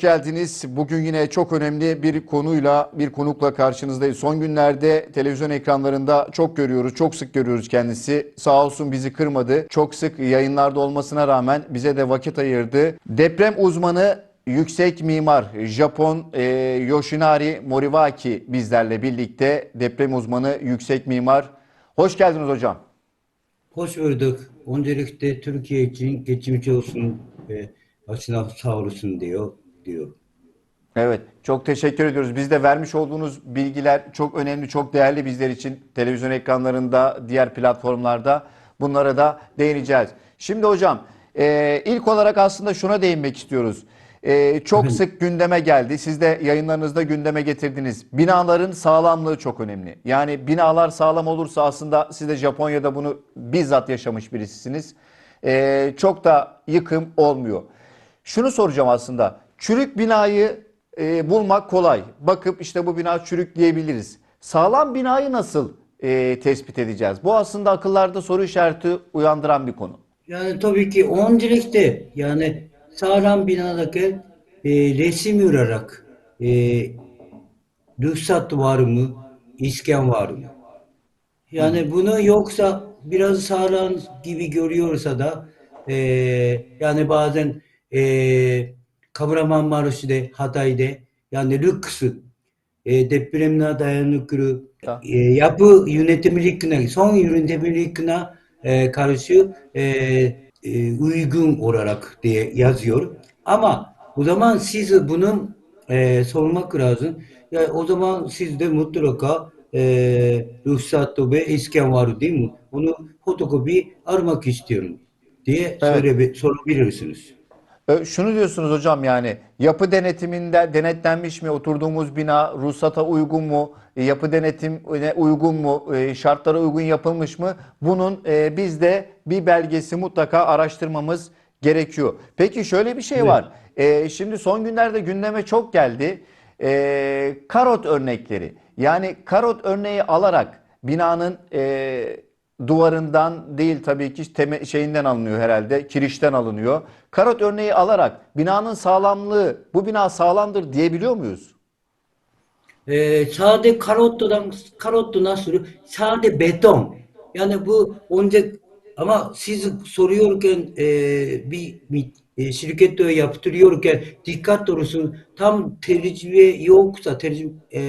hoş geldiniz. Bugün yine çok önemli bir konuyla, bir konukla karşınızdayız. Son günlerde televizyon ekranlarında çok görüyoruz, çok sık görüyoruz kendisi. Sağ olsun bizi kırmadı. Çok sık yayınlarda olmasına rağmen bize de vakit ayırdı. Deprem uzmanı yüksek mimar Japon e, Yoshinari Moriwaki bizlerle birlikte. Deprem uzmanı yüksek mimar. Hoş geldiniz hocam. Hoş gördük. Öncelikle Türkiye için geçmiş olsun ve başına sağ olsun diyor diyor. Evet, çok teşekkür ediyoruz. Biz de vermiş olduğunuz bilgiler çok önemli, çok değerli bizler için. Televizyon ekranlarında, diğer platformlarda bunlara da değineceğiz. Şimdi hocam, e, ilk olarak aslında şuna değinmek istiyoruz. E, çok sık gündeme geldi. Siz de yayınlarınızda gündeme getirdiniz. Binaların sağlamlığı çok önemli. Yani binalar sağlam olursa aslında siz de Japonya'da bunu bizzat yaşamış birisisiniz. E, çok da yıkım olmuyor. Şunu soracağım aslında. Çürük binayı e, bulmak kolay. Bakıp işte bu bina çürük diyebiliriz. Sağlam binayı nasıl e, tespit edeceğiz? Bu aslında akıllarda soru işareti uyandıran bir konu. Yani tabii ki öncelikle yani sağlam binadaki e, resim olarak e, ruhsat var mı, iskan var mı? Yani bunu yoksa biraz sağlam gibi görüyorsa da e, yani bazen e, カブラマン・マルシで、ハタイで、ヤネ・ルックス、えー、デプレムナ・ダヤヌクル、ヤプ・ユネテミリックナ、ソン・ユネテミリックナ、カルシュ、ウイグン・オララクでやずよる。あま、おざまん、シズ・ブヌン、ソルマクラズ。ン、おざまん、シズ・デムトロカ、え、ルフサト・ベ・エスキャン・ワールディム、このホトコビ、アルマキシテヨル、デ、ソルビ、はい、そ、ビルすです。Şunu diyorsunuz hocam yani yapı denetiminde denetlenmiş mi oturduğumuz bina ruhsata uygun mu? E, yapı denetimine uygun mu? E, şartlara uygun yapılmış mı? Bunun e, bizde bir belgesi mutlaka araştırmamız gerekiyor. Peki şöyle bir şey var. Şimdi son günlerde gündeme çok geldi. Karot örnekleri. Yani karot örneği alarak binanın duvarından değil tabii ki teme, şeyinden alınıyor herhalde. Kirişten alınıyor. Karot örneği alarak binanın sağlamlığı bu bina sağlamdır diyebiliyor muyuz? Ee, sade karottodan karotto nasıl? Sade beton. Yani bu önce ama siz soruyorken e, bir, bir e, şirkette yaptırıyorken dikkat olsun tam tercüme yoksa tercüme e,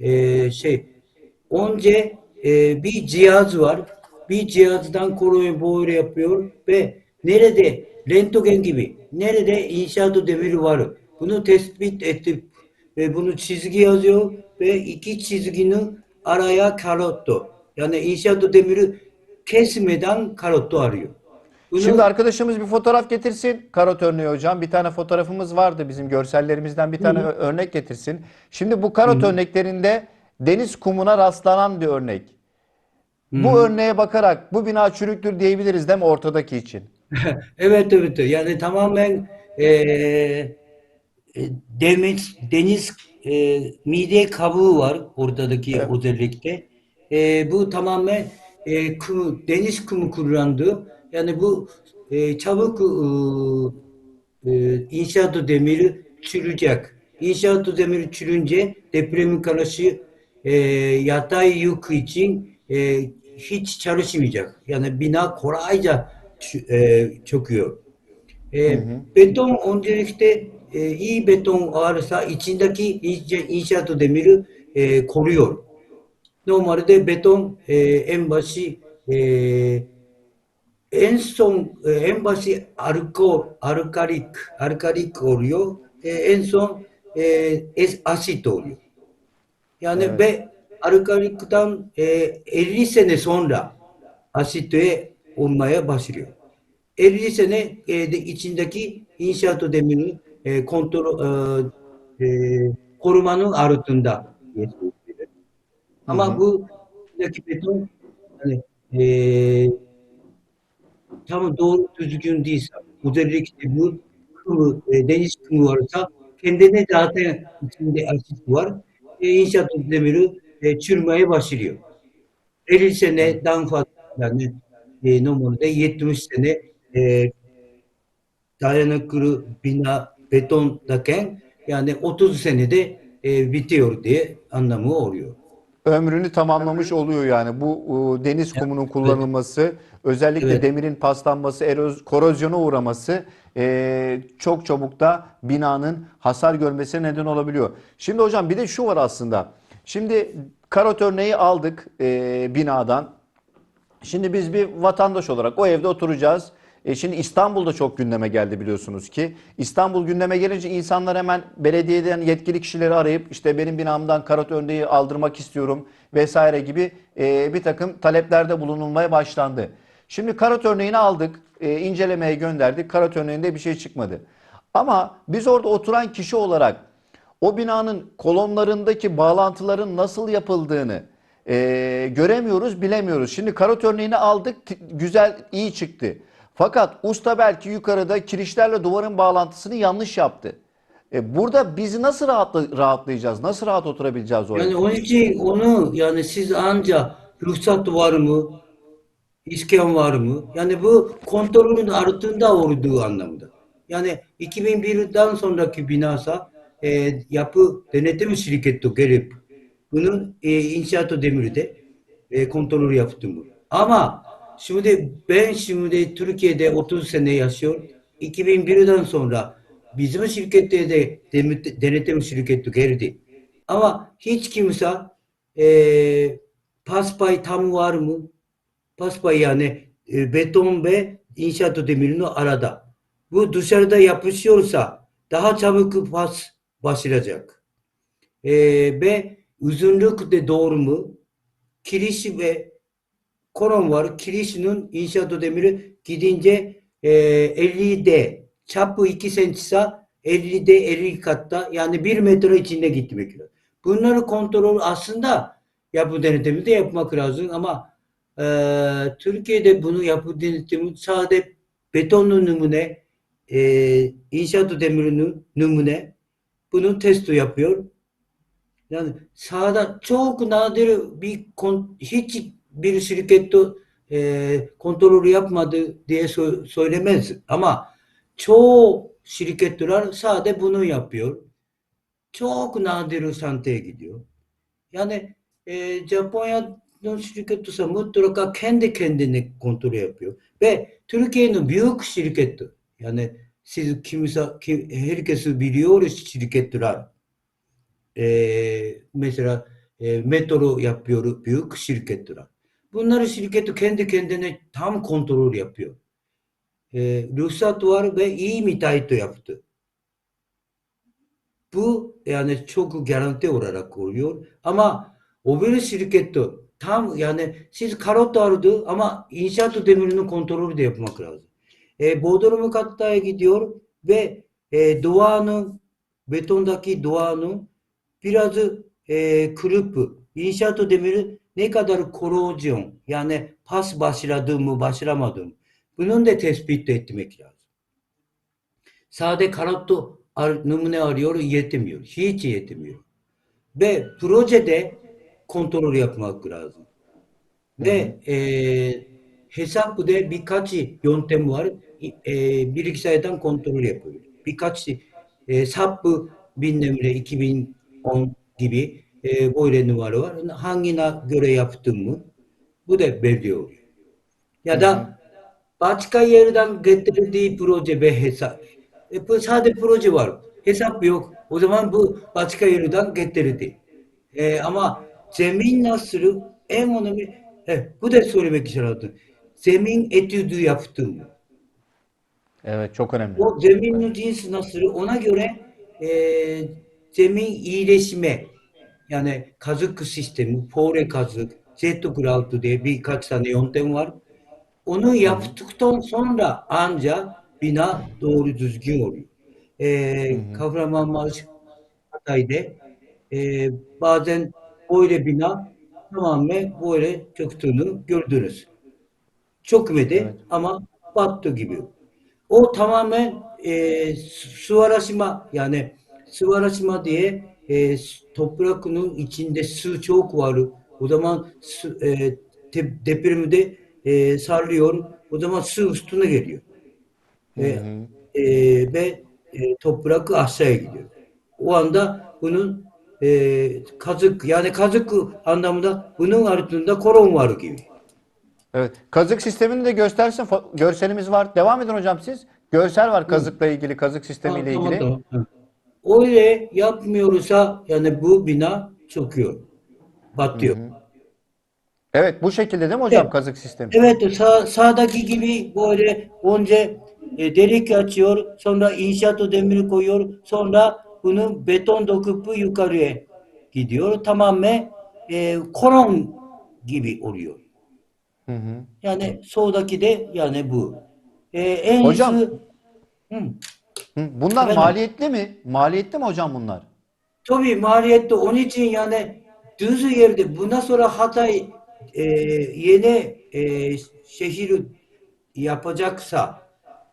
e, şey önce e, bir cihaz var. Bir cihazdan koruyu böyle yapıyor ve nerede röntgen gibi nerede inşaat demiri var. Bunu tespit edip ve bunu çizgi yazıyor ve iki çizginin araya karotto. Yani inşaat demiri kesmeden karotto arıyor. Bunu Şimdi arkadaşımız bir fotoğraf getirsin. Karot örneği hocam. Bir tane fotoğrafımız vardı bizim görsellerimizden bir tane ö- örnek getirsin. Şimdi bu karot örneklerinde deniz kumuna rastlanan bir örnek. Bu örneğe bakarak bu bina çürüktür diyebiliriz değil mi ortadaki için? evet evet yani tamamen eee e, deniz, deniz e, mide kabuğu var ortadaki Evet. özellikle. E, bu tamamen e, kumu, deniz kumu kullandığı yani bu e, çabuk e, e, inşaat demiri çürüyecek. İnşaat demiri çürünce depremin karşı えー、屋台行くいちん、えー、ひちちゃるしみじゃ、やね、びなこらいじゃ、えー、ちょくよ。えー、ベトンおんじゅきて、えー、いいベトンあるさ、いちんだけ、いちインシャートで見る、えー、こるよ。のまるで、ベトン、えー、エンバシ、えー、エンソン、エンバシアルコール、アルカリック、アルカリックオルヨ、エンソン、えー、エスアシトオルヨ。Yani Evet. ve alkalikten e, 50 sene sonra asite olmaya başlıyor. 50 sene e, de içindeki inşaat demirini e, kontrol e, e, korumanın altında. Ama bu buradaki beton hani, e, tam doğru düzgün değilse özellikle bu kumu, e, deniz kumu varsa kendine zaten içinde asit var. E, inşaat demiri e, çürümeye başlıyor. 50 seneden fazla yani e, normalde 70 sene e, dayanıklı bina betondaken yani 30 senede e, bitiyor diye anlamı oluyor. Ömrünü tamamlamış oluyor yani. Bu e, deniz kumunun kullanılması, özellikle Evet. demirin paslanması, eroz, korozyona uğraması e, çok çabuk da binanın hasar görmesine neden olabiliyor. Şimdi hocam bir de şu var aslında. Şimdi karot örneği aldık e, binadan. Şimdi biz bir vatandaş olarak o evde oturacağız. E şimdi İstanbul'da çok gündeme geldi biliyorsunuz ki. İstanbul gündeme gelince insanlar hemen belediyeden yetkili kişileri arayıp işte benim binamdan karot örneği aldırmak istiyorum vesaire gibi e, bir takım taleplerde bulunulmaya başlandı. Şimdi karot örneğini aldık, e, incelemeye gönderdik. Karot örneğinde bir şey çıkmadı. Ama biz orada oturan kişi olarak o binanın kolonlarındaki bağlantıların nasıl yapıldığını e, göremiyoruz, bilemiyoruz. Şimdi karot örneğini aldık, güzel, iyi çıktı. Fakat usta belki yukarıda kirişlerle duvarın bağlantısını yanlış yaptı. E, burada biz nasıl rahatla- rahatlayacağız? Nasıl rahat oturabileceğiz oraya? Yani onun için onu yani siz anca ruhsat var mı, iskan var mı? Yani bu kontrolün altında olduğu anlamda. Yani 2001'den sonraki binasa e, yapı denetim şirketi gelip bunun e, inşaatı demirde e, kontrolü yaptım. Ama şimdi ben şimdi Türkiye'de 30 sene yaşıyorum. 2001'den sonra bizim şirkette de denetim şirketi geldi. Ama hiç kimse e, paspay tam var mı? Paspay yani e, beton ve inşaat demirinin arada. Bu dışarıda yapışıyorsa daha çabuk pas başlayacak. E, ve uzunluk da doğru mu? Kiriş ve kolon var. Kirişinin inşaat demiri gidince e, 50'de çapı 2 sentise 50'de 50 katta yani 1 metre içinde gitmek lazım. Bunları kontrol aslında yapı denetimi de yapmak lazım ama e, Türkiye'de bunu yapı denetimi sadece betonlu numune e, inşaat demirinin numune bunun testi yapıyor. Yani sahada çok nadir bir kon- hiç bir şirkette e, kontrolü yapmadı diye sö- söylemez. Ama çoğu şirketler sadece bunu yapıyor. Çok nadir santeye gidiyor. Yani e, Japonya'nın şirketi ise mutlaka kendi kendine kontrol yapıyor. Ve Türkiye'nin büyük şirketi yani siz kimse kim, herkes biliyor şirketler. E, mesela e, metro yapıyor büyük şirketler. Bunları şirketi kendi kendine tam kontrol yapıyor. E, ruhsat var ve iyi müteahhit yaptı. Bu yani çok garanti olarak oluyor. Ama o bir şirkette tam yani siz karot aldı ama inşaat demirinin kontrolü de yapmak lazım. E, Bodrum kattaya gidiyor ve e, duvarın betondaki duvarın biraz e, kırıp inşaat demiri ne kadar korozyon yani pas başladı mı başlamadı mı bunun da tespit etmek lazım. Sade karottu ar- numune arıyor yetmiyor. Hiç yetmiyor. Ve projede kontrol yapmak lazım. Ve e, hesap da birkaç yöntem var. E, bilgisayardan kontrol yapıyor. Birkaç e, SAP bilmem ne 2010 gibi e, böyle numara var. Hangine göre yaptın mı? Bu da belli oluyor. Ya da başka yerden getirdiği proje ve hesap. E, bu sadece proje var. Hesap yok. O zaman bu başka yerden getirdi. E, ama zemin nasıl en önemli e, bu da söylemek istiyorum. Zemin etüdü yaptım. Evet çok önemli. O zeminin cinsi nasıl ona göre e, zemin iyileşme yani kazık sistemi, fore kazık, Z-Grout diye birkaç tane yöntem var. Onu yaptıktan sonra ancak bina doğru düzgün oluyor. E, Kahramanmaraş Hatay'da e, bazen böyle bina tamamen böyle çöktüğünü gördünüz. Çökmedi Evet. ama battı gibi. O tamamen e, suvarasima yani suvarasima diye e, toprağın içinde su çok var. O zaman su, e, te, depremde e, sarlıyor. O zaman su üstüne geliyor. E, e, ve e, toprak aşağıya gidiyor. O anda bunun e, kazık yani kazık anlamında bunun altında koron var gibi. Evet. Kazık sistemini de göstersin. Görselimiz var. Devam edin hocam siz. Görsel var kazıkla ilgili, kazık sistemiyle Tamam, ilgili. tamam, tamam. Öyle yapmıyorsa yani bu bina çöküyor. Batıyor. Evet, bu şekilde değil mi hocam Evet. kazık sistemi? Evet sağ, sağdaki gibi böyle önce e, delik açıyor, sonra inşaat demiri koyuyor, sonra bunu beton dokup yukarıya gidiyor. Tamamen e, koron gibi oluyor. Hı hı. Yani soldaki de yani bu. E, en Hocam- iyisi- Hı. Hı, Bunlar Efendim? maliyetli mi? Maliyetli mi hocam bunlar? Tabii maliyette onun için yani düz yerde bundan sonra Hatay e, yeni e, şehir yapacaksa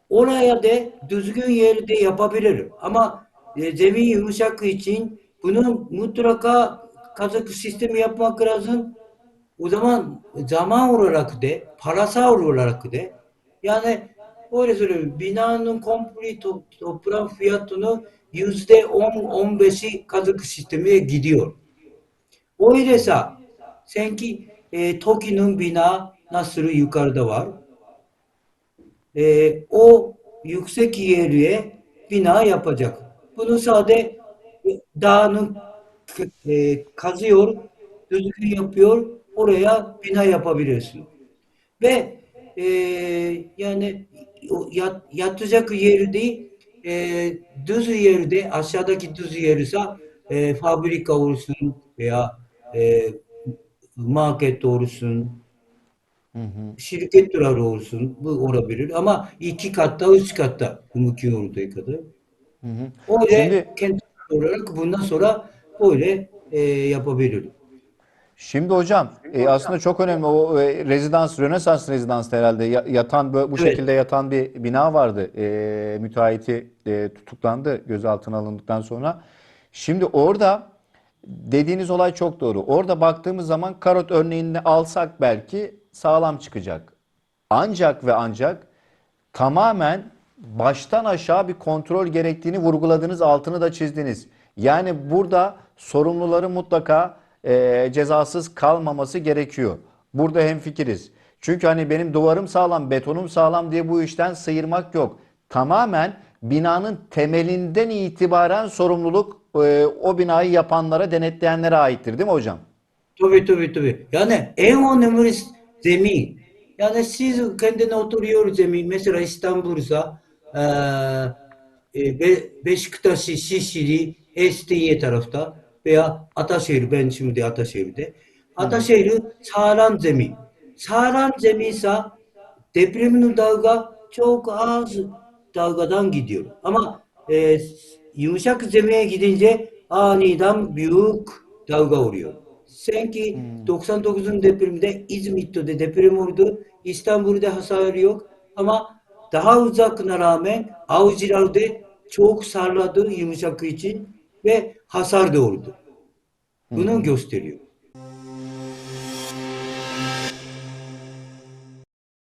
oraya da düzgün yerde yapabilirim. Ama e, zemin yumuşak için bunu mutlaka kazık sistemi yapmak lazım. O zaman zaman olarak da parasal olarak da yani öyle söyleyeyim binanın komple to- toprağın fiyatını yüzde on on beşi kazık sistemine gidiyor. Öyleyse sanki e, TOKİ'nin bina nasıl yukarıda var. E, o yüksek yere bina yapacak. Bunu sade dağını k- e, kazıyor, düzgün yapıyor, oraya bina yapabilirsin. Ve e, yani yat, yatacak yerde e, düz yerde aşağıdaki düz yerse e, fabrika olsun veya e, market olsun şirketler olsun bu olabilir ama iki katta üç katta mümkün olduğu kadar. Hı hı. Öyle Şimdi- kendi olarak bundan sonra öyle e, yapabilirim. Şimdi hocam e, aslında çok önemli o e, rezidans, Rönesans rezidansı herhalde ya- yatan bu, bu Evet. şekilde yatan bir bina vardı. E, müteahhiti e, tutuklandı gözaltına alındıktan sonra. Şimdi orada dediğiniz olay çok doğru. Orada baktığımız zaman karot örneğini alsak belki sağlam çıkacak. Ancak ve ancak tamamen baştan aşağı bir kontrol gerektiğini vurguladınız, altını da çizdiniz. Yani burada sorumluların mutlaka e, cezasız kalmaması gerekiyor. Burada hemfikiriz. Çünkü hani benim duvarım sağlam, betonum sağlam diye bu işten sıyırmak yok. Tamamen binanın temelinden itibaren sorumluluk e, o binayı yapanlara, denetleyenlere aittir değil mi hocam? Tabii tabii tabii. Yani en önemli zemin. Yani siz kendine oturuyor zemin. Mesela İstanbul'sa eee e, Be Beşiktaş, Şişli, Estiye tarafta veya Ataşehir, ben şimdi Ataşehir'de. Ataşehir sağlam zemin. Sağlam zeminse depremin dalga çok az dalgadan gidiyor. Ama e, yumuşak zemine gidince aniden büyük dalga oluyor. Sanki 99'un depreminde İzmit'te de deprem oldu. İstanbul'da hasar yok. Ama daha uzakına rağmen avcılarda çok sarladı yumuşak için ve hasar oldu. Bunu gösteriyor.